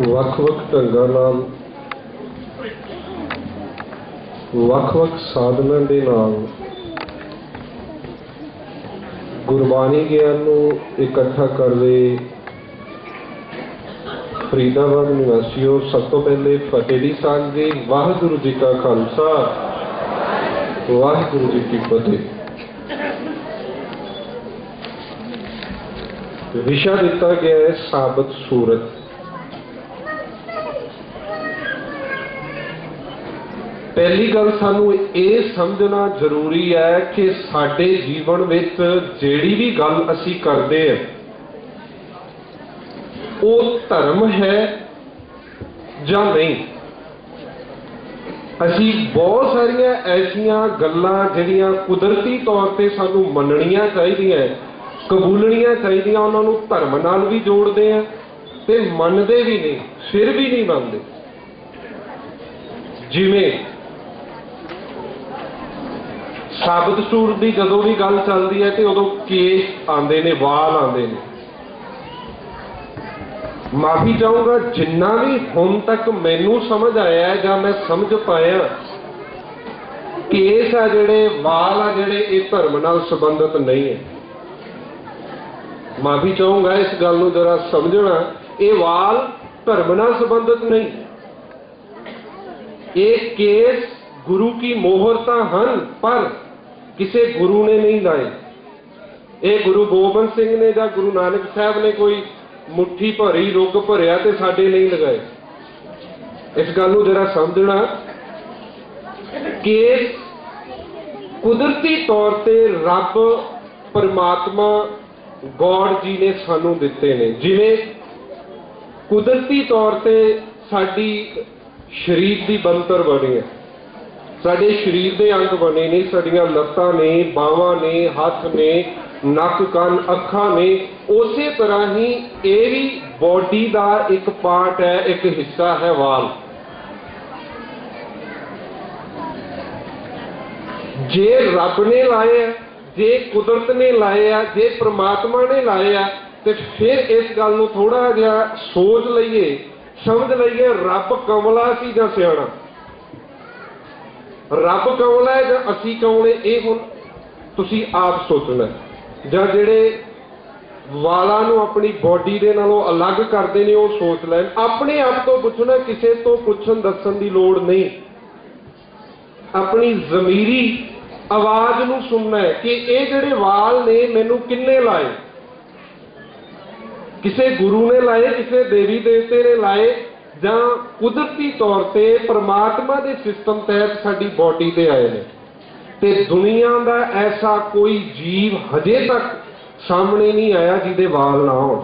ਵੱਖ-ਵੱਖ ਢੰਗਾਂ ਨਾਲ, ਵੱਖ-ਵੱਖ ਸਾਧਨਾਂ ਦੇ ਨਾਲ ਗੁਰਬਾਣੀ ਗਿਆਨ ਨੂੰ ਇਕੱਠਾ ਕਰਦੇ ਫਰੀਦਾਬਾਦ ਨਿਵਾਸੀਓ ਸਭ ਤੋਂ ਪਹਿਲੇ ਫਤਿਹ ਸਾਹਿਬ ਜੀ ਵਾਹਿਗੁਰੂ ਜੀ ਕਾ ਖਾਲਸਾ। ਵਾਹਿਗੁਰੂ ਜੀ ਕੀ ਫਤਿਹ। ਵਿਸ਼ਾ ਦਿੱਤਾ ਗਿਆ ਹੈ ਸਾਬਤ ਸੂਰਤ। ਪਹਿਲੀ ਗੱਲ ਸਾਨੂੰ ਇਹ ਸਮਝਣਾ ਜ਼ਰੂਰੀ ਹੈ ਕਿ ਸਾਡੇ ਜੀਵਨ ਵਿੱਚ ਜਿਹੜੀ ਵੀ ਗੱਲ ਅਸੀਂ ਕਰਦੇ ਹਾਂ, ਉਹ ਧਰਮ ਹੈ ਜਾਂ ਨਹੀਂ? ਅਸੀਂ ਬਹੁਤ ਸਾਰੀਆਂ ਐਸੀਆਂ ਗੱਲਾਂ ਜਿਹੜੀਆਂ ਕੁਦਰਤੀ ਤੌਰ ਤੇ ਸਾਨੂੰ ਮੰਨਣੀਆਂ ਚਾਹੀਦੀਆਂ, ਕਬੂਲਣੀਆਂ ਚਾਹੀਦੀਆਂ, ਉਹਨਾਂ ਨੂੰ ਧਰਮ ਨਾਲ ਵੀ ਜੋੜਦੇ ਆ ਤੇ ਮੰਨਦੇ ਵੀ ਨਹੀਂ, ਫਿਰ ਵੀ ਨਹੀਂ ਮੰਨਦੇ। ਜਿਵੇਂ ਸਾਬਤ ਸੂਰ ਦੀ ਜਦੋਂ ਵੀ ਗੱਲ ਚੱਲਦੀ ਹੈ ਤੇ ਉਦੋਂ ਕੇਸ ਆਉਂਦੇ ਨੇ, ਵਾਲ ਆਉਂਦੇ ਨੇ। ਮਾਫੀ ਚਾਹੂੰਗਾ, ਜਿੰਨਾ ਵੀ ਹੁਣ ਤੱਕ ਮੈਨੂੰ ਸਮਝ ਆਇਆ ਜਾਂ ਮੈਂ ਸਮਝ ਪਾਇਆ, ਕੇਸ ਆ ਜਿਹੜੇ, ਵਾਲ ਆ ਜਿਹੜੇ, ਇਹ ਧਰਮ ਨਾਲ ਸੰਬੰਧਿਤ ਨਹੀਂ ਹੈ। ਮਾਫੀ ਚਾਹੂੰਗਾ, ਇਸ ਗੱਲ ਨੂੰ ਜਰਾ ਸਮਝਣਾ, ਇਹ ਵਾਲ ਧਰਮ ਨਾਲ ਸੰਬੰਧਿਤ ਨਹੀਂ। ਇਹ ਕੇਸ ਗੁਰੂ ਕੀ ਮੋਹਰ ਤਾਂ ਹਨ, ਪਰ ਕਿਸੇ ਗੁਰੂ ਨੇ ਨਹੀਂ ਲਾਏ। ਇਹ ਗੁਰੂ ਗੋਬਿੰਦ ਸਿੰਘ ਨੇ ਜਾਂ ਗੁਰੂ ਨਾਨਕ ਸਾਹਿਬ ਨੇ ਕੋਈ ਮੁੱਠੀ ਭਰੀ, ਰੁੱਗ ਭਰਿਆ ਤੇ ਸਾਡੇ ਨਹੀਂ ਲਗਾਏ। ਇਸ ਗੱਲ ਨੂੰ ਜਰਾ ਸਮਝਣਾ ਕਿ ਕੁਦਰਤੀ ਤੌਰ ਤੇ ਰੱਬ, ਪਰਮਾਤਮਾ, ਗੋਡ ਜੀ ਨੇ ਸਾਨੂੰ ਦਿੱਤੇ ਨੇ। ਜਿਵੇਂ ਕੁਦਰਤੀ ਤੌਰ ਤੇ ਸਾਡੀ ਸਰੀਰ ਦੀ ਬਣਤਰ ਬਣੀ ਹੈ। ਸਾਡੇ ਸਰੀਰ ਦੇ ਅੰਗ ਬਣੇ ਨੇ, ਸਾਡੀਆਂ ਲੱਤਾਂ ਨੇ, ਬਾਹਾਂ ਨੇ, ਹੱਥ ਨੇ, ਨੱਕ, ਕੰਨ, ਅੱਖਾਂ ਨੇ, ਉਸੇ ਤਰ੍ਹਾਂ ਹੀ ਇਹ ਵੀ ਬਾਡੀ ਦਾ ਇੱਕ ਪਾਰਟ ਹੈ, ਇੱਕ ਹਿੱਸਾ ਹੈ ਵਾਲ। ਜੇ ਰੱਬ ਨੇ ਲਾਏ ਆ, ਜੇ ਕੁਦਰਤ ਨੇ ਲਾਏ ਆ, ਜੇ ਪ੍ਰਮਾਤਮਾ ਨੇ ਲਾਏ ਆ, ਤੇ ਫਿਰ ਇਸ ਗੱਲ ਨੂੰ ਥੋੜਾ ਜਿਹਾ ਸੋਚ ਲਈਏ, ਸਮਝ ਲਈਏ, ਰੱਬ ਕਮਲਾ ਸੀ ਜਾਂ ਸਿਆਣਾ। ਰੱਬ ਕੌਣ ਹੈ ਜਾਂ ਅਸੀਂ ਕਮਲੇ ਇਹ ਹੁਣ ਤੁਸੀਂ ਆਪ ਸੋਚਣਾ ਜਾਂ ਜਿਹੜੇ ਵਾਲਾਂ ਨੂੰ ਆਪਣੀ ਬਾਡੀ ਦੇ ਨਾਲੋਂ ਅਲੱਗ ਕਰਦੇ ਨੇ, ਉਹ ਸੋਚ ਲੈਣ। ਆਪਣੇ ਆਪ ਤੋਂ ਪੁੱਛਣਾ, ਕਿਸੇ ਤੋਂ ਪੁੱਛਣ ਦੱਸਣ ਦੀ ਲੋੜ ਨਹੀਂ। ਆਪਣੀ ਜ਼ਮੀਰੀ ਆਵਾਜ਼ ਨੂੰ ਸੁਣਨਾ ਹੈ ਕਿ ਇਹ ਜਿਹੜੇ ਵਾਲ ਨੇ, ਮੈਨੂੰ ਕਿੰਨੇ ਲਾਏ? ਕਿਸੇ ਗੁਰੂ ਨੇ ਲਾਏ, ਕਿਸੇ ਦੇਵੀ ਦੇਵਤੇ ਨੇ ਲਾਏ? ਜਾਂ ਕੁਦਰਤੀ ਤੌਰ ਤੇ ਪਰਮਾਤਮਾ ਦੇ ਸਿਸਟਮ ਤਹਿਤ ਸਾਡੀ ਬਾਡੀ ਤੇ ਆਏ ਨੇ। ਤੇ ਦੁਨੀਆ ਦਾ ਐਸਾ ਕੋਈ ਜੀਵ ਹਜੇ ਤੱਕ ਸਾਹਮਣੇ ਨਹੀਂ ਆਇਆ ਜਿਹਦੇ ਵਾਲ ਨਾ ਹੋਣ।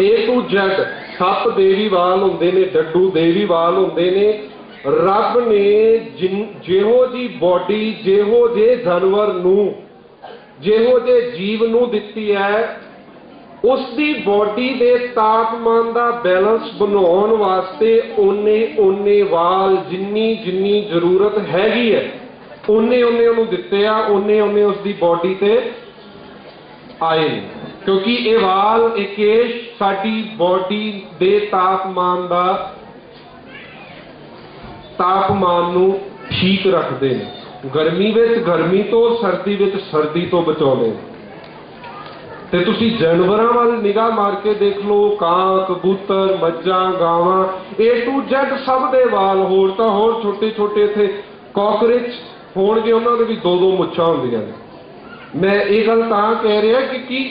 A to Z ਸੱਪ ਦੇਵੀ ਵਾਲ ਹੁੰਦੇ ਨੇ, ਡੱਡੂ ਦੇਵੀ ਵਾਲ ਹੁੰਦੇ ਨੇ। ਰੱਬ ਨੇ ਜਿਹੋ ਜੀ ਬਾਡੀ, ਜਿਹੋ ਜੇ ਜਾਨਵਰ ਨੂੰ, ਜਿਹੋ ਜੇ ਜੀਵ ਨੂੰ ਦਿੱਤੀ ਹੈ ਉਸ ਦੀ ਬਾਡੀ ਦੇ ਤਾਪਮਾਨ ਦਾ ਬੈਲੈਂਸ ਬਣਾਉਣ ਵਾਸਤੇ ਓਨੇ ਓਨੇ ਵਾਲ ਜਿੰਨੀ ਜਿੰਨੀ ਜ਼ਰੂਰਤ ਹੈਗੀ ਹੈ ਓਨੇ ਓਨੇ ਉਹਨੂੰ ਦਿੱਤੇ ਆ ਓਨੇ ਓਨੇ ਉਸ ਦੀ ਬਾਡੀ ਤੇ ਆਏ ਨੇ। ਕਿਉਂਕਿ ਇਹ ਵਾਲ, ਇਹ ਕੇਸ਼ ਸਾਡੀ ਬਾਡੀ ਦੇ ਤਾਪਮਾਨ ਦਾ ਤਾਪਮਾਨ ਨੂੰ ਠੀਕ ਰੱਖਦੇ ਨੇ। ਗਰਮੀ ਵਿੱਚ ਗਰਮੀ ਤੋਂ, ਸਰਦੀ ਵਿੱਚ ਸਰਦੀ ਤੋਂ ਬਚਾਉਂਦੇ ਨੇ। ਤੇ ਤੁਸੀਂ ਜਾਨਵਰਾਂ ਵੱਲ ਨਿਗਾਹ ਮਾਰ ਕੇ ਦੇਖ ਲਓ ਕਾਂ ਕਬੂਤਰ, ਮੱਝਾਂ, ਗਾਵਾਂ, A to Z ਸਭ ਦੇ ਵਾਲ ਹੋਰ ਤਾਂ ਹੋਰ ਛੋਟੇ ਛੋਟੇ ਇੱਥੇ ਕਾਕਰੇਚ ਹੋਣਗੇ, ਉਹਨਾਂ ਦੇ ਵੀ ਦੋ ਦੋ ਮੁੱਛਾਂ ਹੁੰਦੀਆਂ ਨੇ। ਮੈਂ ਇਹ ਗੱਲ ਤਾਂ ਕਹਿ ਰਿਹਾ ਕਿ ਕੀ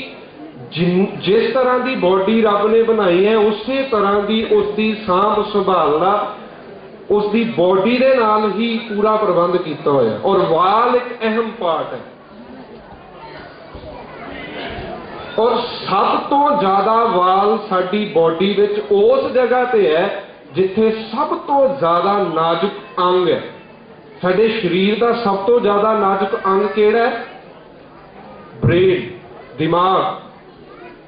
ਜਿਸ ਤਰ੍ਹਾਂ ਦੀ ਬਾਡੀ ਰੱਬ ਨੇ ਬਣਾਈ ਹੈ, ਉਸੇ ਤਰ੍ਹਾਂ ਦੀ ਉਸ ਦੀ ਸਾਂਭ ਸੰਭਾਲਣਾ ਉਸ ਦੀ ਬਾਡੀ ਦੇ ਨਾਲ ਹੀ ਪੂਰਾ ਪ੍ਰਬੰਧ ਕੀਤਾ ਹੋਇਆ। ਔਰ ਵਾਲ ਇੱਕ ਅਹਿਮ ਪਾਰਟ ਹੈ। ਔਰ ਸਭ ਤੋਂ ਜ਼ਿਆਦਾ ਵਾਲ ਸਾਡੀ ਬਾਡੀ ਵਿੱਚ ਉਸ ਜਗ੍ਹਾ ਤੇ ਹੈ ਜਿੱਥੇ ਸਭ ਤੋਂ ਜ਼ਿਆਦਾ ਨਾਜ਼ੁਕ ਅੰਗ ਹੈ। ਸਾਡੇ ਸਰੀਰ ਦਾ ਸਭ ਤੋਂ ਜ਼ਿਆਦਾ ਨਾਜ਼ੁਕ ਅੰਗ ਕਿਹੜਾ ਹੈ? ਬ੍ਰੇਨ ਦਿਮਾਗ।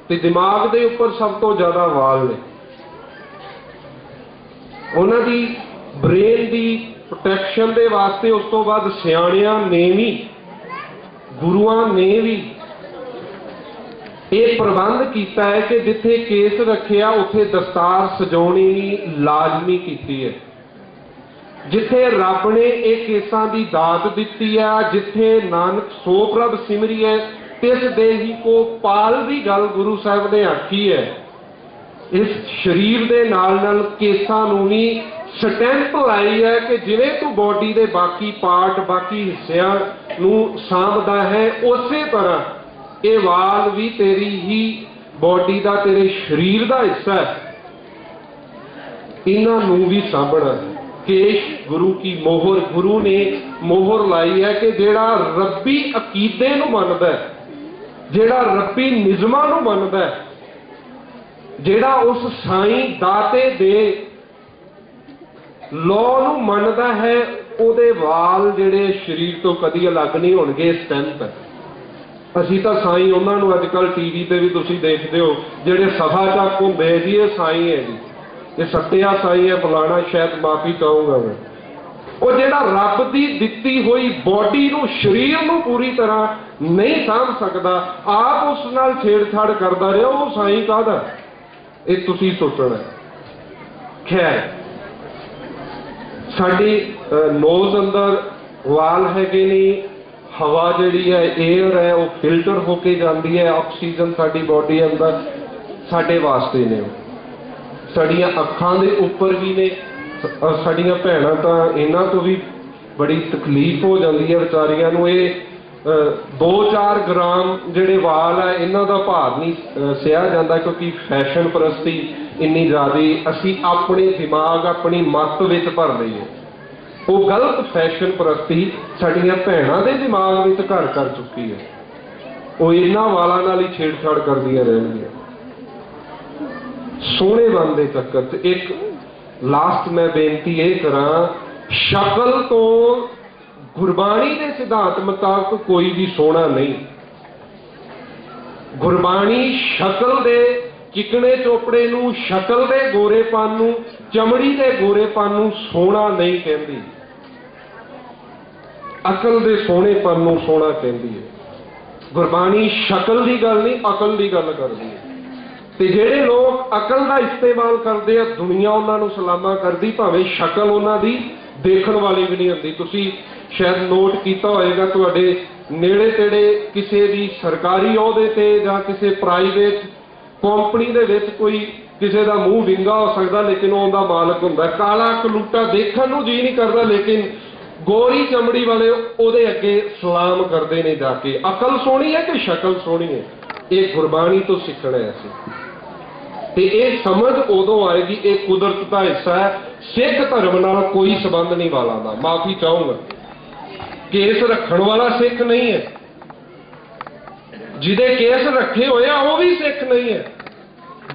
ਤੇ ਦਿਮਾਗ ਦੇ ਉੱਪਰ ਸਭ ਤੋਂ ਜ਼ਿਆਦਾ ਵਾਲ ਨੇ। ਉਹਨਾਂ ਦੀ ਬ੍ਰੇਨ ਦੀ ਪ੍ਰੋਟੈਕਸ਼ਨ ਦੇ ਵਾਸਤੇ ਉਸ ਤੋਂ ਬਾਅਦ ਸਿਆਣਿਆਂ ਨੇ ਵੀ, ਗੁਰੂਆਂ ਨੇ ਵੀ ਇਹ ਪ੍ਰਬੰਧ ਕੀਤਾ ਹੈ ਕਿ ਜਿੱਥੇ ਕੇਸ ਰੱਖਿਆ, ਉੱਥੇ ਦਸਤਾਰ ਸਜਾਉਣੀ ਲਾਜ਼ਮੀ ਕੀਤੀ ਹੈ। ਜਿੱਥੇ ਰੱਬ ਨੇ ਇਹ ਕੇਸਾਂ ਦੀ ਦਾਤ ਦਿੱਤੀ ਆ, ਜਿੱਥੇ ਨਾਨਕ ਸੋ ਪ੍ਰਭ ਸਿਮਰੀ ਹੈ, ਤਿਸ ਦੇਹੀ ਕੋ ਪਾਲ ਦੀ ਗੱਲ ਗੁਰੂ ਸਾਹਿਬ ਨੇ ਆਖੀ ਹੈ। ਇਸ ਸਰੀਰ ਦੇ ਨਾਲ ਨਾਲ ਕੇਸਾਂ ਨੂੰ ਵੀ ਸਟੈਂਪ ਲਾਈ ਹੈ ਕਿ ਜਿਵੇਂ ਤੂੰ ਬਾਡੀ ਦੇ ਬਾਕੀ ਪਾਰਟ, ਬਾਕੀ ਹਿੱਸਿਆਂ ਨੂੰ ਸਾਂਭਦਾ ਹੈ, ਉਸੇ ਤਰ੍ਹਾਂ ਇਹ ਵਾਲ ਵੀ ਤੇਰੀ ਹੀ ਬਾਡੀ ਦਾ, ਤੇਰੇ ਸਰੀਰ ਦਾ ਹਿੱਸਾ ਹੈ ਇਹਨਾਂ ਨੂੰ ਵੀ ਸਾਂਭਣਾ ਹੈ। ਕੇਸ਼ ਗੁਰੂ ਕੀ ਮੋਹਰ, ਗੁਰੂ ਨੇ ਮੋਹਰ ਲਾਈ ਹੈ ਕਿ ਜਿਹੜਾ ਰੱਬੀ ਅਕੀਦੇ ਨੂੰ ਮੰਨਦਾ ਹੈ, ਜਿਹੜਾ ਰੱਬੀ ਨਿਯਮਾਂ ਨੂੰ ਮੰਨਦਾ ਹੈ, ਜਿਹੜਾ ਉਸ ਸਾਈਂ ਦਾਤੇ ਦੇ ਲੋ ਨੂੰ ਮੰਨਦਾ ਹੈ, ਉਹਦੇ ਵਾਲ ਜਿਹੜੇ ਸਰੀਰ ਤੋਂ ਕਦੀ ਅਲੱਗ ਨਹੀਂ ਹੋਣਗੇ ਸਟੈਂਪ ਹੈ ਅਸੀਂ ਤਾਂ ਸਾਈਂ ਉਹਨਾਂ ਨੂੰ ਅੱਜ ਕੱਲ ਟੀਵੀ ਤੇ ਵੀ ਤੁਸੀਂ ਦੇਖਦੇ ਹੋ, ਜਿਹੜੇ ਸਭਾ ਚੱਕ ਹੁੰਦੇ ਆ ਜੀ, ਇਹ ਸਾਈਂ ਹੈ ਜੀ। ਇਹ ਸੱਤਿਆ ਸਾਈਂ ਹੈ ਬੁਲਾਣਾ ਸ਼ਾਇਦ ਮਾਫੀ ਚਾਹੂੰਗਾ ਮੈਂ। ਉਹ ਜਿਹੜਾ ਰੱਬ ਦੀ ਦਿੱਤੀ ਹੋਈ ਬਾਡੀ ਨੂੰ ਸਰੀਰ ਨੂੰ ਪੂਰੀ ਤਰ੍ਹਾਂ ਨਹੀਂ ਸਾਂਭ ਸਕਦਾ, ਆਪ ਉਸ ਨਾਲ ਛੇੜਛਾੜ ਕਰਦਾ ਰਿਹਾ, ਉਹ ਸਾਈਂ ਕਾਹਦਾ? ਇਹ ਤੁਸੀਂ ਸੋਚਣਾ ਖੈਰ, ਸਾਡੀ ਨੋਜ਼ ਅੰਦਰ ਵਾਲ ਹੈਗੇ ਨਹੀਂ ਹਵਾ ਜਿਹੜੀ ਹੈ 에ਅਰ ਹੈ, ਉਹ ਫਿਲਟਰ ਹੋ ਕੇ ਜਾਂਦੀ ਹੈ ਆਕਸੀਜਨ ਸਾਡੀ ਬਾਡੀ ਅੰਦਰ, ਸਾਡੇ ਵਾਸਤੇ ਨੇ ਉਹ। ਸਾਡੀਆਂ ਅੱਖਾਂ ਦੇ ਉੱਪਰ ਵੀ ਨੇ ਸਾਡੀਆਂ ਭੈਣਾਂ ਤਾਂ ਇਹਨਾਂ ਤੋਂ ਵੀ ਬੜੀ ਤਕਲੀਫ ਹੋ ਜਾਂਦੀ ਹੈ ਵਿਚਾਰੀਆਂ ਨੂੰ ਇਹ 2-4 ਗ੍ਰਾਮ ਜਿਹੜੇ ਵਾਲ ਆ, ਇਹਨਾਂ ਦਾ ਭਾਰ ਨਹੀਂ ਸਿਆ ਜਾਂਦਾ ਕਿਉਂਕਿ ਫੈਸ਼ਨ ਪ੍ਰਸਤੀ ਇੰਨੀ ਜ਼ਿਆਦੀ, ਅਸੀਂ ਆਪਣੇ ਦਿਮਾਗ, ਆਪਣੀ ਮੱਤ ਵਿੱਚ ਭਰ ਲਈਏ ਉਹ ਗਲਤ ਫੈਸ਼ਨ ਪ੍ਰਸਤੀ ਸਾਡੀਆਂ ਭੈਣਾਂ ਦੇ ਦਿਮਾਗ ਵਿੱਚ ਘਰ ਕਰ ਚੁੱਕੀ ਹੈ। ਉਹ ਇਹਨਾਂ ਵਾਲਾਂ ਨਾਲ ਹੀ ਛੇੜਛਾੜ ਕਰਦੀਆਂ ਰਹਿਣਗੀਆਂ ਸੋਹਣੇ ਬਣ ਦੇ ਚੱਕਰ 'ਚ ਇੱਕ ਲਾਸਟ ਮੈਂ ਬੇਨਤੀ ਇਹ ਕਰਾਂ, ਸ਼ਕਲ ਤੋਂ ਗੁਰਬਾਣੀ ਦੇ ਸਿਧਾਂਤ ਮੁਤਾਬਕ ਕੋਈ ਵੀ ਸੋਹਣਾ ਨਹੀਂ। ਗੁਰਬਾਣੀ ਸ਼ਕਲ ਦੇ ਚਿਕਣੇ ਚੋਪੜੇ ਨੂੰ, ਸ਼ਕਲ ਦੇ ਗੋਰੇਪਨ ਨੂੰ, ਚਮੜੀ ਦੇ ਗੋਰੇਪਨ ਨੂੰ ਸੋਹਣਾ ਨਹੀਂ ਕਹਿੰਦੀ। ਅਕਲ ਦੇ ਸੋਹਣੇਪਨ ਨੂੰ ਸੋਹਣਾ ਕਹਿੰਦੀ ਹੈ। ਗੁਰਬਾਣੀ ਸ਼ਕਲ ਦੀ ਗੱਲ ਨਹੀਂ, ਅਕਲ ਦੀ ਗੱਲ ਕਰਦੀ ਹੈ। ਤੇ ਜਿਹੜੇ ਲੋਕ ਅਕਲ ਦਾ ਇਸਤੇਮਾਲ ਕਰਦੇ ਆ, ਦੁਨੀਆ ਉਹਨਾਂ ਨੂੰ ਸਲਾਮਾ ਕਰਦੀ, ਭਾਵੇਂ ਸ਼ਕਲ ਉਹਨਾਂ ਦੀ ਦੇਖਣ ਵਾਲੀ ਵੀ ਨਹੀਂ ਹੁੰਦੀ। ਤੁਸੀਂ ਸ਼ਾਇਦ ਨੋਟ ਕੀਤਾ ਹੋਵੇਗਾ, ਤੁਹਾਡੇ ਨੇੜੇ ਤੇੜੇ ਕਿਸੇ ਵੀ ਸਰਕਾਰੀ ਅਹੁਦੇ ਤੇ ਜਾਂ ਕਿਸੇ ਪ੍ਰਾਈਵੇਟ ਕੰਪਨੀ ਦੇ ਵਿੱਚ ਕੋਈ ਕਿਸੇ ਦਾ ਮੂੰਹ ਵਿੰਗਾ ਹੋ ਸਕਦਾ, ਲੇਕਿਨ ਉਹਦਾ ਮਾਲਕ ਹੁੰਦਾ। ਕਾਲਾ ਕਲੂਟਾ ਦੇਖਣ ਨੂੰ ਜੀ ਨਹੀਂ ਕਰਦਾ, ਲੇਕਿਨ ਗੋਰੀ ਚਮੜੀ ਵਾਲੇ ਉਹਦੇ ਅੱਗੇ ਸਲਾਮ ਕਰਦੇ ਨੇ ਜਾ ਕੇ। ਅਕਲ ਸੋਹਣੀ ਹੈ ਕਿ ਸ਼ਕਲ ਸੋਹਣੀ ਹੈ? ਇਹ ਗੁਰਬਾਣੀ ਤੋਂ ਸਿੱਖਣਾ ਹੈ ਅਸੀਂ। ਤੇ ਇਹ ਸਮਝ ਉਦੋਂ ਆਏਗੀ, ਇਹ ਕੁਦਰਤ ਦਾ ਹਿੱਸਾ ਹੈ। ਸਿੱਖ ਧਰਮ ਨਾਲ ਕੋਈ ਸਬੰਧ ਨਹੀਂ ਵਾਲਾ ਦਾ। ਮਾਫੀ ਚਾਹੂੰਗਾ। ਕੇਸ ਰੱਖਣ ਵਾਲਾ ਸਿੱਖ ਨਹੀਂ ਹੈ। ਜਿਹਦੇ ਕੇਸ ਰੱਖੇ ਹੋਏ ਆ, ਉਹ ਵੀ ਸਿੱਖ ਨਹੀਂ ਹੈ।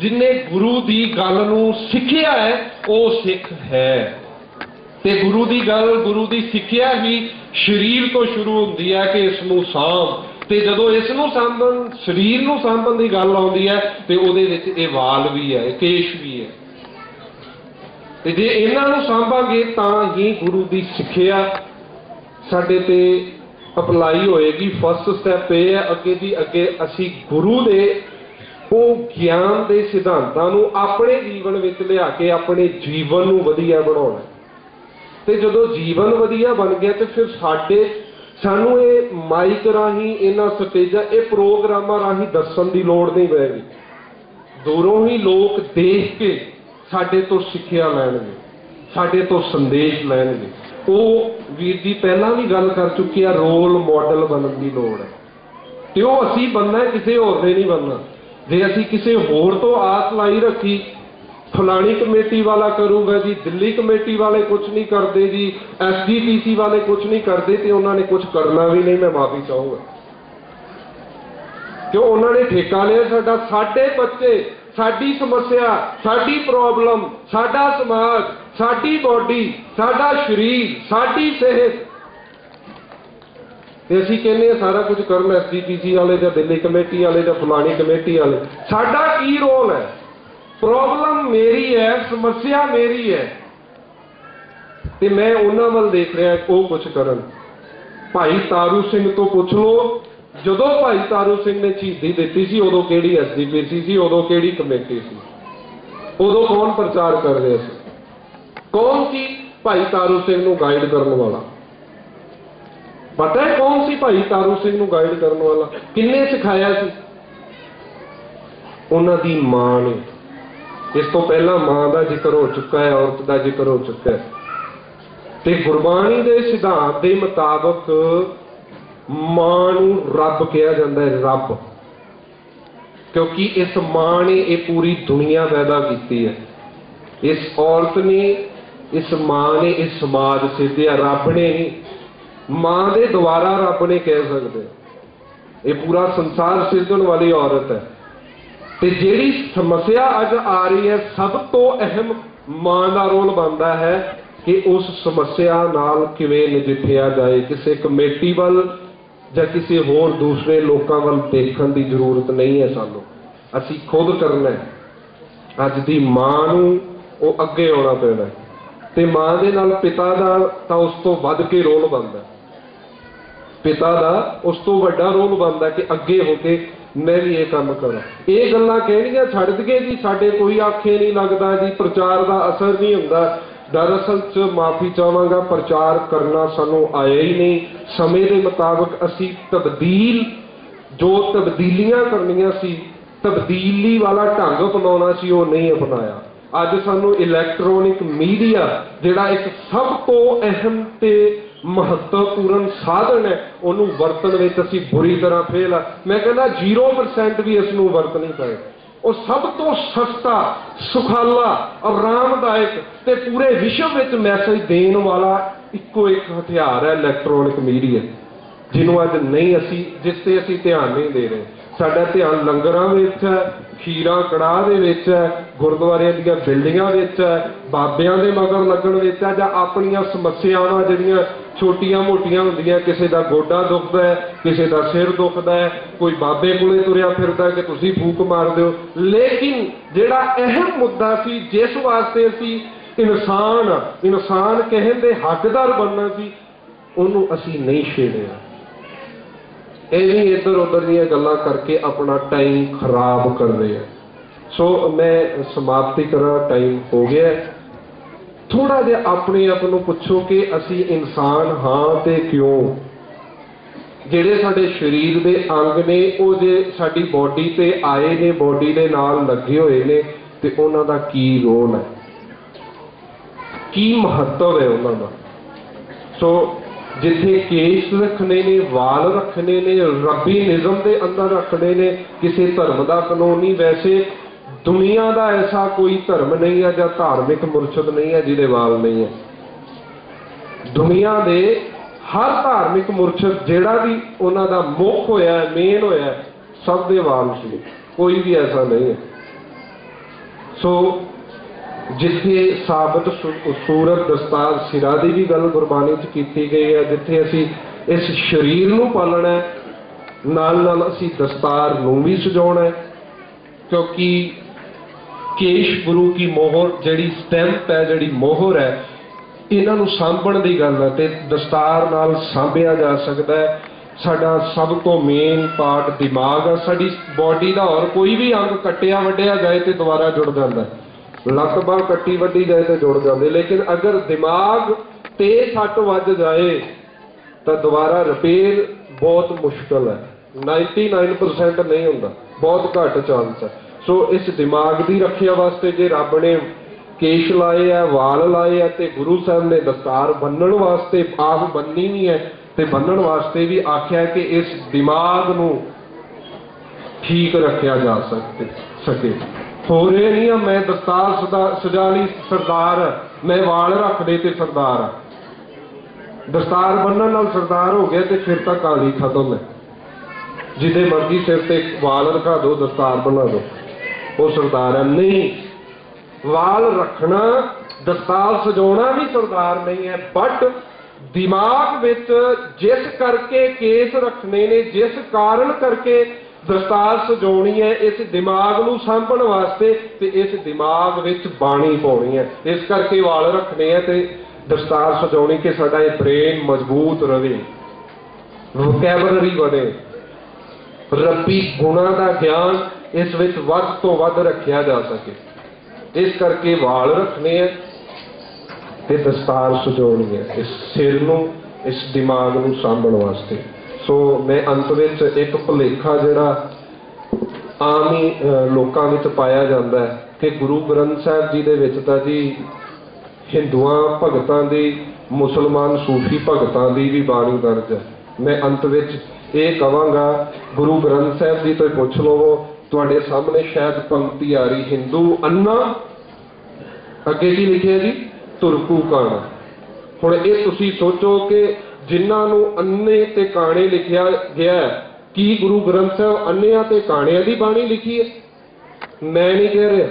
ਜਿਨੇ ਗੁਰੂ ਦੀ ਗੱਲ ਨੂੰ ਸਿੱਖਿਆ ਹੈ, ਉਹ ਸਿੱਖ ਹੈ। ਤੇ ਗੁਰੂ ਦੀ ਗੱਲ, ਗੁਰੂ ਦੀ ਸਿੱਖਿਆ ਹੀ ਸਰੀਰ ਤੋਂ ਸ਼ੁਰੂ ਹੁੰਦੀ ਹੈ ਕਿ ਇਸ ਨੂੰ ਸਾਂਭ। ਤੇ ਜਦੋਂ ਇਸ ਨੂੰ ਸਾਂਭਣ, ਸਰੀਰ ਨੂੰ ਸਾਂਭਣ ਦੀ ਗੱਲ ਆਉਂਦੀ ਹੈ, ਤੇ ਉਹਦੇ ਵਿੱਚ ਇਹ ਵਾਲ ਵੀ ਹੈ ਕੇਸ਼ ਵੀ ਹੈ। ਤੇ ਜੇ ਇਹਨਾਂ ਨੂੰ ਸਾਂਭਾਂਗੇ, ਤਾਂ ਹੀ ਗੁਰੂ ਦੀ ਸਿੱਖਿਆ ਸਾਡੇ ਤੇ ਅਪਲਾਈ ਹੋਏਗੀ। ਫਸਟ ਸਟੈਪ ਇਹ ਹੈ, ਅੱਗੇ ਦੀ ਅੱਗੇ ਅਸੀਂ ਗੁਰੂ ਦੇ, ਉਹ ਗਿਆਨ ਦੇ ਸਿਧਾਂਤਾਂ ਨੂੰ ਆਪਣੇ ਜੀਵਨ ਵਿੱਚ ਲਿਆ ਕੇ ਆਪਣੇ ਜੀਵਨ ਨੂੰ ਵਧੀਆ ਬਣਾਉਣਾ। ਤੇ ਜਦੋਂ ਜੀਵਨ ਵਧੀਆ ਬਣ ਗਿਆ ਤੇ ਫਿਰ ਸਾਡੇ, ਸਾਨੂੰ ਇਹ ਮਾਈਕ ਰਾਹੀਂ, ਇਹਨਾਂ ਸਟੇਜਾਂ, ਇਹ ਪ੍ਰੋਗਰਾਮਾਂ ਰਾਹੀਂ ਦੱਸਣ ਦੀ ਲੋੜ ਨਹੀਂ ਪੈਗੀ ਦੂਰੋਂ ਹੀ ਲੋਕ ਦੇਖ ਕੇ ਸਾਡੇ ਤੋਂ ਸਿੱਖਿਆ ਲੈਣਗੇ, ਸਾਡੇ ਤੋਂ ਸੰਦੇਸ਼ ਲੈਣਗੇ। ਉਹ ਵੀਰ ਜੀ ਪਹਿਲਾਂ ਵੀ ਗੱਲ ਕਰ ਚੁੱਕੇ ਆ, ਰੋਲ ਮਾਡਲ ਬਣਨ ਦੀ ਲੋੜ ਹੈ। ਤੇ ਉਹ ਅਸੀਂ ਬੰਨਾ ਕਿਸੇ ਹੋਰ ਦੇ ਨਹੀਂ ਬੰਨਾ ਜੇ ਅਸੀਂ ਕਿਸੇ ਹੋਰ ਤੋਂ ਆਸ ਲਾਈ ਰੱਖੀ ਫਲਾਣੀ ਕਮੇਟੀ ਵਾਲਾ ਕਰੂਗਾ ਜੀ, ਦਿੱਲੀ ਕਮੇਟੀ ਵਾਲੇ ਕੁਝ ਨਹੀਂ ਕਰਦੇ ਜੀ ਐਸਜੀਪੀਸੀ ਵਾਲੇ ਕੁਝ ਨਹੀਂ ਕਰਦੇ ਤੇ ਉਹਨਾਂ ਨੇ ਕੁਝ ਕਰਨਾ ਵੀ ਨਹੀਂ, ਮੈਂ ਮਾਫੀ ਚਾਹੂੰਗਾ। ਕਿਉਂ ਉਹਨਾਂ ਨੇ ਠੇਕਾ ਲਿਆ ਸਾਡਾ? ਸਾਡੇ ਬੱਚੇ, ਸਾਡੀ ਸਮੱਸਿਆ, ਸਾਡੀ ਪ੍ਰੋਬਲਮ, ਸਾਡਾ ਸਮਾਜ, ਸਾਡੀ ਬਾਡੀ, ਸਾਡਾ ਸਰੀਰ, ਸਾਡੀ ਸਿਹਤ। ਤੇ ਅਸੀਂ ਕਹਿੰਦੇ ਆ ਸਾਰਾ ਕੁਝ ਕਰਨ ਐਸਜੀਪੀਸੀ ਵਾਲੇ ਜਾਂ ਦਿੱਲੀ ਕਮੇਟੀ ਵਾਲੇ ਜਾਂ ਫਲਾਣੀ ਕਮੇਟੀ ਵਾਲੇ। ਸਾਡਾ ਕੀ ਰੋਲ ਹੈ? ਪ੍ਰੋਬਲਮ ਮੇਰੀ ਹੈ, ਸਮੱਸਿਆ ਮੇਰੀ ਹੈ। ਤੇ ਮੈਂ ਉਹਨਾਂ ਵੱਲ ਦੇਖ ਰਿਹਾ ਉਹ ਕੁਝ ਕਰਨ। ਭਾਈ ਤਾਰੂ ਸਿੰਘ ਤੋਂ ਪੁੱਛ ਲਓ, ਜਦੋਂ ਭਾਈ ਤਾਰੂ ਸਿੰਘ ਨੇ ਸ਼ਹੀਦੀ ਦਿੱਤੀ ਸੀ, ਉਦੋਂ ਕਿਹੜੀ ਐਸਜੀਪੀਸੀ ਸੀ ਉਦੋਂ ਕਿਹੜੀ ਕਮੇਟੀ ਸੀ? ਉਦੋਂ ਕੌਣ ਪ੍ਰਚਾਰ ਕਰ ਰਿਹਾ ਸੀ? ਕੌਣ ਸੀ ਭਾਈ ਤਾਰੂ ਸਿੰਘ ਨੂੰ ਗਾਈਡ ਕਰਨ ਵਾਲਾ? ਪਤਾ ਹੈ ਕੌਣ ਸੀ ਭਾਈ ਤਾਰੂ ਸਿੰਘ ਨੂੰ ਗਾਈਡ ਕਰਨ ਵਾਲਾ? ਕਿੰਨੇ ਸਿਖਾਇਆ ਸੀ? ਉਹਨਾਂ ਦੀ ਮਾਂ ਨੇ। ਇਸ ਤੋਂ ਪਹਿਲਾਂ ਮਾਂ ਦਾ ਜ਼ਿਕਰ ਹੋ ਚੁੱਕਾ ਹੈ, ਔਰਤ ਦਾ ਜ਼ਿਕਰ ਹੋ ਚੁੱਕਾ ਹੈ। ਤੇ ਗੁਰਬਾਣੀ ਦੇ ਸਿਧਾਂਤ ਦੇ ਮੁਤਾਬਕ ਮਾਂ ਨੂੰ ਰੱਬ ਕਿਹਾ ਜਾਂਦਾ ਹੈ, ਰੱਬ। ਕਿਉਂਕਿ ਇਸ ਮਾਂ ਨੇ ਇਹ ਪੂਰੀ ਦੁਨੀਆ ਪੈਦਾ ਕੀਤੀ ਹੈ। ਇਸ ਔਰਤ ਨੇ, ਇਸ ਮਾਂ ਨੇ, ਇਸ ਸਮਾਜ ਸਿੱਧਿਆ, ਰੱਬ ਨੇ ਨਹੀਂ ਮਾਂ ਦੇ ਦੁਆਰਾ ਰੱਬ ਨੇ ਕਹਿ ਸਕਦੇ। ਇਹ ਪੂਰਾ ਸੰਸਾਰ ਸਿੱਧਣ ਵਾਲੀ ਔਰਤ ਹੈ। ਤੇ ਜਿਹੜੀ ਸਮੱਸਿਆ ਅੱਜ ਆ ਰਹੀ ਹੈ, ਸਭ ਤੋਂ ਅਹਿਮ ਮਾਂ ਦਾ ਰੋਲ ਬਣਦਾ ਹੈ ਕਿ ਉਸ ਸਮੱਸਿਆ ਨਾਲ ਕਿਵੇਂ ਨਜਿੱਠਿਆ ਜਾਏ। ਕਿਸੇ ਕਮੇਟੀ ਵੱਲ ਜਾਂ ਕਿਸੇ ਹੋਰ ਦੂਸਰੇ ਲੋਕਾਂ ਵੱਲ ਦੇਖਣ ਦੀ ਜ਼ਰੂਰਤ ਨਹੀਂ ਹੈ ਸਾਨੂੰ। ਅਸੀਂ ਖੁਦ ਕਰਨਾ ਹੈ। ਅੱਜ ਦੀ ਮਾਂ ਨੂੰ ਉਹ ਅੱਗੇ ਆਉਣਾ ਪੈਣਾ ਤੇ ਮਾਂ ਦੇ ਨਾਲ ਪਿਤਾ ਦਾ ਤਾਂ ਉਸ ਤੋਂ ਵੱਧ ਕੇ ਰੋਲ ਬਣਦਾ ਪਿਤਾ ਦਾ ਉਸ ਤੋਂ ਵੱਡਾ ਰੋਲ ਬਣਦਾ ਕਿ ਅੱਗੇ ਹੋ ਕੇ ਮੈਂ ਵੀ ਇਹ ਕੰਮ ਕਰਾਂ। ਇਹ ਗੱਲਾਂ ਕਹਿਣੀਆਂ ਛੱਡ ਦਈਏ ਜੀ ਸਾਡੇ ਕੋਈ ਆਖੇ ਨਹੀਂ ਲੱਗਦਾ ਜੀ, ਪ੍ਰਚਾਰ ਦਾ ਅਸਰ ਨਹੀਂ ਹੁੰਦਾ। ਦਰਅਸਲ ਚ ਮਾਫੀ ਚਾਹਾਂਗਾ, ਪ੍ਰਚਾਰ ਕਰਨਾ ਸਾਨੂੰ ਆਇਆ ਹੀ ਨਹੀਂ। ਸਮੇਂ ਦੇ ਮੁਤਾਬਕ ਅਸੀਂ ਤਬਦੀਲ, ਜੋ ਤਬਦੀਲੀਆਂ ਕਰਨੀਆਂ ਸੀ, ਤਬਦੀਲੀ ਵਾਲਾ ਢੰਗ ਅਪਣਾਉਣਾ ਸੀ, ਉਹ ਨਹੀਂ ਅਪਣਾਇਆ। ਅੱਜ ਸਾਨੂੰ ਇਲੈਕਟ੍ਰੋਨਿਕ ਮੀਡੀਆ ਜਿਹੜਾ ਇੱਕ ਸਭ ਤੋਂ ਅਹਿਮ ਤੇ ਮਹੱਤਵਪੂਰਨ ਸਾਧਨ ਹੈ, ਉਹਨੂੰ ਵਰਤਣ ਵਿੱਚ ਅਸੀਂ ਬੁਰੀ ਤਰ੍ਹਾਂ ਫੇਲ ਆ। ਮੈਂ ਕਹਿੰਦਾ 0% ਵੀ ਇਸ ਨੂੰ ਵਰਤ ਨਹੀਂ ਪਏ। ਉਹ ਸਭ ਤੋਂ ਸਸਤਾ, ਸੁਖਾਲਾ, ਆਰਾਮਦਾਇਕ ਤੇ ਪੂਰੇ ਵਿਸ਼ਵ ਵਿੱਚ ਮੈਸੇਜ ਦੇਣ ਵਾਲਾ ਇੱਕੋ ਇੱਕ ਹਥਿਆਰ ਹੈ ਇਲੈਕਟ੍ਰੋਨਿਕ ਮੀਡੀਆ ਜਿਹਨੂੰ ਅੱਜ ਨਹੀਂ ਅਸੀਂ, ਜਿਸ ਤੇ ਅਸੀਂ ਧਿਆਨ ਨਹੀਂ ਦੇ ਰਹੇ। ਸਾਡਾ ਧਿਆਨ ਲੰਗਰਾਂ ਵਿੱਚ ਹੈ, ਖੀਰਾਂ ਕੜਾਹ ਦੇ ਵਿੱਚ ਹੈ, ਗੁਰਦੁਆਰਿਆਂ ਦੀਆਂ ਬਿਲਡਿੰਗਾਂ ਵਿੱਚ ਹੈ, ਬਾਬਿਆਂ ਦੇ ਮਗਰ ਲੱਗਣ ਵਿੱਚ ਹੈ ਜਾਂ ਆਪਣੀਆਂ ਸਮੱਸਿਆਵਾਂ ਜਿਹੜੀਆਂ ਛੋਟੀਆਂ ਮੋਟੀਆਂ ਹੁੰਦੀਆਂ, ਕਿਸੇ ਦਾ ਗੋਡਾ ਦੁਖਦਾ ਹੈ, ਕਿਸੇ ਦਾ ਸਿਰ ਦੁਖਦਾ ਹੈ, ਕੋਈ ਬਾਬੇ ਕੋਲੇ ਤੁਰਿਆ ਫਿਰਦਾ ਕਿ ਤੁਸੀਂ ਫੂਕ ਮਾਰ ਦਿਓ। ਲੇਕਿਨ ਜਿਹੜਾ ਅਹਿਮ ਮੁੱਦਾ ਸੀ, ਜਿਸ ਵਾਸਤੇ ਅਸੀਂ ਇਨਸਾਨ ਇਨਸਾਨ ਕਹਿਣ ਦੇ ਹੱਕਦਾਰ ਬਣਨਾ ਸੀ, ਉਹਨੂੰ ਅਸੀਂ ਨਹੀਂ ਛੇੜਿਆ। ਇਹ ਵੀ ਇੱਧਰ ਉੱਧਰ ਦੀਆਂ ਗੱਲਾਂ ਕਰਕੇ ਆਪਣਾ ਟਾਈਮ ਖਰਾਬ ਕਰ ਰਹੇ ਆ। ਸੋ ਮੈਂ ਸਮਾਪਤੀ ਕਰਾਂ ਟਾਈਮ ਹੋ ਗਿਆ ਹੈ। ਥੋੜਾ ਜਿਹਾ ਆਪਣੇ ਆਪ ਨੂੰ ਪੁੱਛੋ ਕਿ ਅਸੀਂ ਇਨਸਾਨ ਹਾਂ ਤੇ ਕਿਉਂ? ਜਿਹੜੇ ਸਾਡੇ ਸਰੀਰ ਦੇ ਅੰਗ ਨੇ, ਉਹ ਜੇ ਸਾਡੀ ਬਾਡੀ ਤੇ ਆਏ ਨੇ ਬਾਡੀ ਦੇ ਨਾਲ ਲੱਗੇ ਹੋਏ ਨੇ, ਤੇ ਉਹਨਾਂ ਦਾ ਕੀ ਰੋਲ ਹੈ? ਕੀ ਮਹੱਤਵ ਹੈ ਉਹਨਾਂ ਦਾ? ਸੋ ਜਿੱਥੇ ਕੇਸ ਰੱਖਣੇ ਨੇ, ਵਾਲ ਰੱਖਣੇ ਨੇ, ਰੱਬੀ ਨਿਜ਼ਮ ਦੇ ਅੰਦਰ ਰੱਖਣੇ ਨੇ, ਕਿਸੇ ਧਰਮ ਦਾ ਕਾਨੂੰਨ ਨਹੀਂ। ਵੈਸੇ ਦੁਨੀਆ ਦਾ ਐਸਾ ਕੋਈ ਧਰਮ ਨਹੀਂ ਹੈ ਜਾਂ ਧਾਰਮਿਕ ਮੁਰਸ਼ਦ ਨਹੀਂ ਹੈ ਜਿਹਦੇ ਵਾਲ ਨਹੀਂ ਹੈ। ਦੁਨੀਆ ਦੇ ਹਰ ਧਾਰਮਿਕ ਮੁਰਸ਼ਦ ਜਿਹੜਾ ਵੀ ਉਹਨਾਂ ਦਾ ਮੁੱਖ ਹੋਇਆ ਮੇਨ ਹੋਇਆ ਸਭ ਦੇ ਵਾਲ ਸੀ। ਕੋਈ ਵੀ ਐਸਾ ਨਹੀਂ ਹੈ। ਸੋ ਜਿੱਥੇ ਸਾਬਤ ਸੁ- ਸੂਰਤ ਦਸਤਾਰ ਸਿਰਾ ਦੀ ਵੀ ਗੱਲ ਗੁਰਬਾਣੀ 'ਚ ਕੀਤੀ ਗਈ ਹੈ, ਜਿੱਥੇ ਅਸੀਂ ਇਸ ਸਰੀਰ ਨੂੰ ਪਾਲਣਾ ਹੈ, ਨਾਲ ਨਾਲ ਅਸੀਂ ਦਸਤਾਰ ਨੂੰ ਵੀ ਸਜਾਉਣਾ ਹੈ, ਕਿਉਂਕਿ ਕੇਸ਼ ਗੁਰੂ ਕੀ ਮੋਹਰ ਜਿਹੜੀ ਸਟੈਂਪ ਹੈ, ਜਿਹੜੀ ਮੋਹਰ ਹੈ, ਇਹਨਾਂ ਨੂੰ ਸਾਂਭਣ ਦੀ ਗੱਲ ਹੈ ਤੇ ਦਸਤਾਰ ਨਾਲ ਸਾਂਭਿਆ ਜਾ ਸਕਦਾ ਹੈ। ਸਾਡਾ ਸਭ ਤੋਂ ਮੇਨ ਪਾਰਟ ਦਿਮਾਗ ਆ, ਸਾਡੀ ਬਾਡੀ ਦਾ ਹੋਰ ਕੋਈ ਵੀ ਅੰਗ ਕੱਟਿਆ ਵੱਢਿਆ ਜਾਏ ਤੇ ਦੁਬਾਰਾ ਜੁੜ ਜਾਂਦਾ ਹੈ। ਲੱਤ ਬਾਂਹ ਕੱਟੀ ਵੱਢੀ ਜਾਏ ਤੇ ਜੁੜ ਜਾਂਦੇ। ਲੇਕਿਨ ਅਗਰ ਦਿਮਾਗ ਤੇ ਸੱਟ ਵੱਜ ਜਾਏ, ਤਾਂ ਦੁਬਾਰਾ ਰਿਪੇਅਰ ਬਹੁਤ ਮੁਸ਼ਕਲ ਹੈ। 99% ਨਹੀਂ ਹੁੰਦਾ। ਬਹੁਤ ਘੱਟ ਚਾਂਸ ਹੈ। ਸੋ ਇਸ ਦਿਮਾਗ ਦੀ ਰੱਖਿਆ ਵਾਸਤੇ ਜੇ ਰੱਬ ਨੇ ਕੇਸ਼ ਲਾਏ ਆ, ਵਾਲ ਲਾਏ ਆ, ਤੇ ਗੁਰੂ ਸਾਹਿਬ ਨੇ ਦਸਤਾਰ ਬੰਨਣ ਵਾਸਤੇ ਆਪ ਬੰਨੀ ਨਹੀਂ ਹੈ, ਤੇ ਬੰਨਣ ਵਾਸਤੇ ਵੀ ਆਖਿਆ ਕਿ ਇਸ ਦਿਮਾਗ ਨੂੰ ਠੀਕ ਰੱਖਿਆ ਜਾ ਸਕੇ। ਹੋਰ ਇਹ ਨਹੀਂ ਆ, ਮੈਂ ਦਸਤਾਰ ਸਜਾ ਲਈ, ਸਰਦਾਰ। ਮੈਂ ਵਾਲ ਰੱਖਦੇ ਤੇ ਸਰਦਾਰ। ਆ ਦਸਤਾਰ ਬੰਨਣ ਨਾਲ ਸਰਦਾਰ ਹੋ ਗਿਆ ਤੇ ਫਿਰ ਤਾਂ ਕਾਲੀ ਖਤਮ ਹੈ। ਜਿਹਦੇ ਮਰਜ਼ੀ ਸਿਰ ਤੇ ਵਾਲ ਰਖਾ ਦੋ, ਦਸਤਾਰ ਬਣਾ ਦੋ। ਉਹ ਸਰਦਾਰ ਹੈ, ਨਹੀਂ। ਵਾਲ ਰੱਖਣਾ, ਦਸਤਾਰ ਸਜਾਉਣਾ ਵੀ ਸਰਦਾਰ ਨਹੀਂ ਹੈ ਬਟ ਦਿਮਾਗ ਵਿੱਚ ਜਿਸ ਕਰਕੇ ਕੇਸ ਰੱਖਣੇ ਨੇ, ਜਿਸ ਕਾਰਨ ਕਰਕੇ ਦਸਤਾਰ ਸਜਾਉਣੀ ਹੈ, ਇਸ ਦਿਮਾਗ ਨੂੰ ਸਾਂਭਣ ਵਾਸਤੇ ਤੇ ਇਸ ਦਿਮਾਗ ਵਿੱਚ ਬਾਣੀ ਪਾਉਣੀ ਹੈ। ਇਸ ਕਰਕੇ ਵਾਲ ਰੱਖਣੇ ਹੈ ਤੇ ਦਸਤਾਰ ਸਜਾਉਣੀ ਕਿ ਸਾਡਾ ਇਹ ਬ੍ਰੇਨ ਮਜ਼ਬੂਤ ਰਵੇ। ਵੋਕੈਬਲਰੀ ਬਣੇ। ਰੱਬੀ ਗੁਣਾਂ ਦਾ ਗਿਆਨ ਇਸ ਵਿੱਚ ਵੱਧ ਤੋਂ ਵੱਧ ਰੱਖਿਆ ਜਾ ਸਕੇ। ਇਸ ਕਰਕੇ ਵਾਲ ਰੱਖਣੇ ਹੈ ਤੇ ਦਸਤਾਰ ਸਜਾਉਣੀ ਹੈ, ਇਸ ਸਿਰ ਨੂੰ, ਇਸ ਦਿਮਾਗ ਨੂੰ ਸਾਂਭਣ ਵਾਸਤੇ। ਸੋ ਮੈਂ ਅੰਤ ਵਿੱਚ ਇੱਕ ਭੁਲੇਖਾ ਜਿਹੜਾ ਆਮ ਹੀ ਅਹ, ਲੋਕਾਂ ਵਿੱਚ ਪਾਇਆ ਜਾਂਦਾ ਹੈ ਕਿ ਗੁਰੂ ਗ੍ਰੰਥ ਸਾਹਿਬ ਜੀ ਦੇ ਵਿੱਚ ਤਾਂ ਜੀ ਹਿੰਦੂਆਂ ਭਗਤਾਂ ਦੀ ਮੁਸਲਮਾਨ ਸੂਫੀ ਭਗਤਾਂ ਦੀ ਵੀ ਬਾਣੀ ਦਰਜ ਹੈ। ਮੈਂ ਅੰਤ ਵਿੱਚ ਇਹ ਕਵਾਂਗਾ ਗੁਰੂ ਗ੍ਰੰਥ ਸਾਹਿਬ ਜੀ ਤੋਂ ਪੁੱਛ ਲਵੋ ਤੁਹਾਡੇ ਸਾਹਮਣੇ ਸ਼ਾਇਦ ਪੰਕਤੀ ਆ ਰਹੀ ਹਿੰਦੂ ਅੰਨਾ? ਅੱਗੇ ਕੀ ਲਿਖਿਆ ਜੀ? ਤੁਰਕੂ ਕਾਣਾ। ਹੁਣ ਇਹ ਤੁਸੀਂ ਸੋਚੋ ਕਿ ਜਿਨ੍ਹਾਂ ਨੂੰ ਅੰਨੇ ਤੇ ਕਾਣੇ ਲਿਖਿਆ ਗਿਆ ਕੀ ਗੁਰੂ ਗ੍ਰੰਥ ਸਾਹਿਬ ਅੰਨਿਆਂ ਤੇ ਕਾਣਿਆਂ ਦੀ ਬਾਣੀ ਲਿਖੀ ਹੈ? ਮੈਂ ਨਹੀਂ ਕਹਿ ਰਿਹਾ।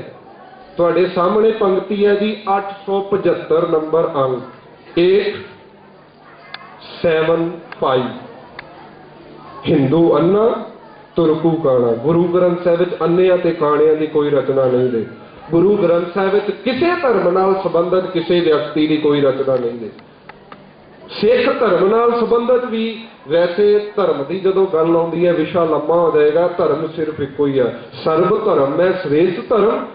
ਤੁਹਾਡੇ ਸਾਹਮਣੇ ਪੰਕਤੀ ਹੈ ਜੀ 875 ਨੰਬਰ ਅੰਕ 875 ਹਿੰਦੂ ਅੰਨਾ, ਤੁਰਕੂ ਕਾਣਾ। ਗੁਰੂ ਗ੍ਰੰਥ ਸਾਹਿਬ ਵਿੱਚ ਅੰਨਿਆਂ ਤੇ ਕਾਣਿਆਂ ਦੀ ਕੋਈ ਰਚਨਾ ਨਹੀਂ ਦੇ। ਗੁਰੂ ਗ੍ਰੰਥ ਸਾਹਿਬ ਵਿੱਚ ਕਿਸੇ ਧਰਮ ਨਾਲ ਸੰਬੰਧਿਤ ਕਿਸੇ ਵਿਅਕਤੀ ਦੀ ਕੋਈ ਰਚਨਾ ਨਹੀਂ ਦੇ। ਸਿੱਖ ਧਰਮ ਨਾਲ ਸੰਬੰਧਿਤ ਵੀ ਵੈਸੇ ਧਰਮ ਦੀ ਜਦੋਂ ਗੱਲ ਆਉਂਦੀ ਹੈ, ਵਿਸ਼ਾ ਲੰਮਾ ਹੋ ਜਾਏਗਾ, ਧਰਮ ਸਿਰਫ ਇੱਕੋ ਹੀ ਹੈ ਸਰਬ ਧਰਮ ਹੈ, ਸ੍ਰੇਸ਼ਟ ਧਰਮ,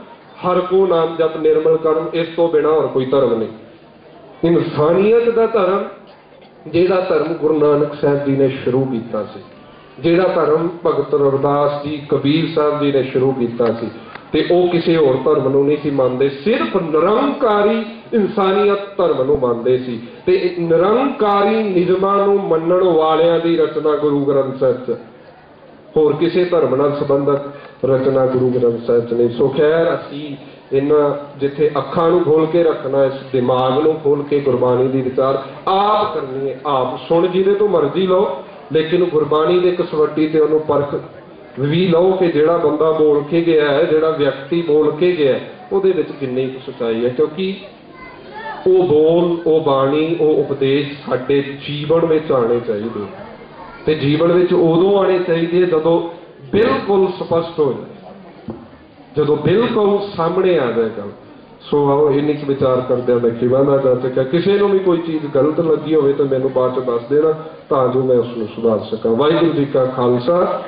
ਹਰ ਕੋ ਨਾਮ ਜਪ ਨਿਰਮਲ ਕਰਮ, ਇਸ ਤੋਂ ਬਿਨਾ ਹੋਰ ਕੋਈ ਧਰਮ ਨਹੀਂ। ਇਨਸਾਨੀਅਤ ਦਾ ਧਰਮ, ਜਿਹੜਾ ਧਰਮ ਗੁਰੂ ਨਾਨਕ ਸਾਹਿਬ ਜੀ ਨੇ ਸ਼ੁਰੂ ਕੀਤਾ ਸੀ, ਜਿਹੜਾ ਧਰਮ ਭਗਤ ਰਵਿਦਾਸ ਜੀ ਕਬੀਰ ਸਾਹਿਬ ਜੀ ਨੇ ਸ਼ੁਰੂ ਕੀਤਾ ਸੀ ਤੇ ਉਹ ਕਿਸੇ ਹੋਰ ਧਰਮ ਨੂੰ ਨਹੀਂ ਸੀ ਮੰਨਦੇ, ਸਿਰਫ ਨਿਰੰਕਾਰੀ ਇਨਸਾਨੀਅਤ ਧਰਮ ਨੂੰ ਮੰਨਦੇ ਸੀ। ਤੇ ਨਿਰੰਕਾਰੀ ਨਿਯਮਾਂ ਨੂੰ ਮੰਨਣ ਵਾਲਿਆਂ ਦੀ ਰਚਨਾ ਗੁਰੂ ਗ੍ਰੰਥ ਸਾਹਿਬ 'ਚ। ਹੋਰ ਕਿਸੇ ਧਰਮ ਨਾਲ ਸੰਬੰਧਿਤ ਰਚਨਾ ਗੁਰੂ ਗ੍ਰੰਥ ਸਾਹਿਬ 'ਚ ਨਹੀਂ। ਸੋ ਖੈਰ, ਅਸੀਂ ਇਹਨਾਂ ਜਿੱਥੇ ਅੱਖਾਂ ਨੂੰ ਖੋਲ ਕੇ ਰੱਖਣਾ, ਇਸ ਦਿਮਾਗ ਨੂੰ ਖੋਲ ਕੇ ਗੁਰਬਾਣੀ ਦੀ ਵਿਚਾਰ ਆਪ ਕਰਨੀ ਹੈ, ਆਪ ਸੁਣ ਜਿਹਦੇ ਤੋਂ ਮਰਜ਼ੀ ਲਓ, ਲੇਕਿਨ ਗੁਰਬਾਣੀ ਦੇ ਕਸਵੱਟੀ ਤੇ ਉਹਨੂੰ ਪਰਖ ਵੀ ਲਓ ਕਿ ਜਿਹੜਾ ਬੰਦਾ ਬੋਲ ਕੇ ਗਿਆ ਹੈ, ਜਿਹੜਾ ਵਿਅਕਤੀ ਬੋਲ ਕੇ ਗਿਆ ਉਹਦੇ ਵਿੱਚ ਕਿੰਨੀ ਕੁ ਸੱਚਾਈ ਹੈ? ਕਿਉਂਕਿ ਉਹ ਬੋਲ, ਉਹ ਬਾਣੀ, ਉਹ ਉਪਦੇਸ਼ ਸਾਡੇ ਜੀਵਨ ਵਿੱਚ ਆਣੇ ਚਾਹੀਦੇ ਤੇ ਜੀਵਨ ਵਿੱਚ ਉਦੋਂ ਆਣੇ ਚਾਹੀਦੇ ਜਦੋਂ ਬਿਲਕੁਲ ਸਪਸ਼ਟ ਹੋ ਜਾਏ ਜਦੋਂ ਬਿਲਕੁਲ ਸਾਹਮਣੇ ਆ ਜਾਏ ਗੱਲ। ਸੋ ਆਓ, ਇੰਨੀ ਕੁ ਵਿਚਾਰ ਕਰਦਿਆਂ ਮੈਂ ਖਿਵਾਨਾ ਕਰ ਸਕਿਆ ਕਿਸੇ ਨੂੰ ਵੀ ਕੋਈ ਚੀਜ਼ ਗਲਤ ਲੱਗੀ ਹੋਵੇ ਤਾਂ ਮੈਨੂੰ ਬਾਅਦ ਚ ਦੱਸ ਦੇਣਾ, ਤਾਂ ਜੋ ਮੈਂ ਉਸ ਨੂੰ ਸੁਧਾਰ ਸਕਾਂ। ਵਾਹਿਗੁਰੂ ਜੀ ਕਾ ਖਾਲਸਾ।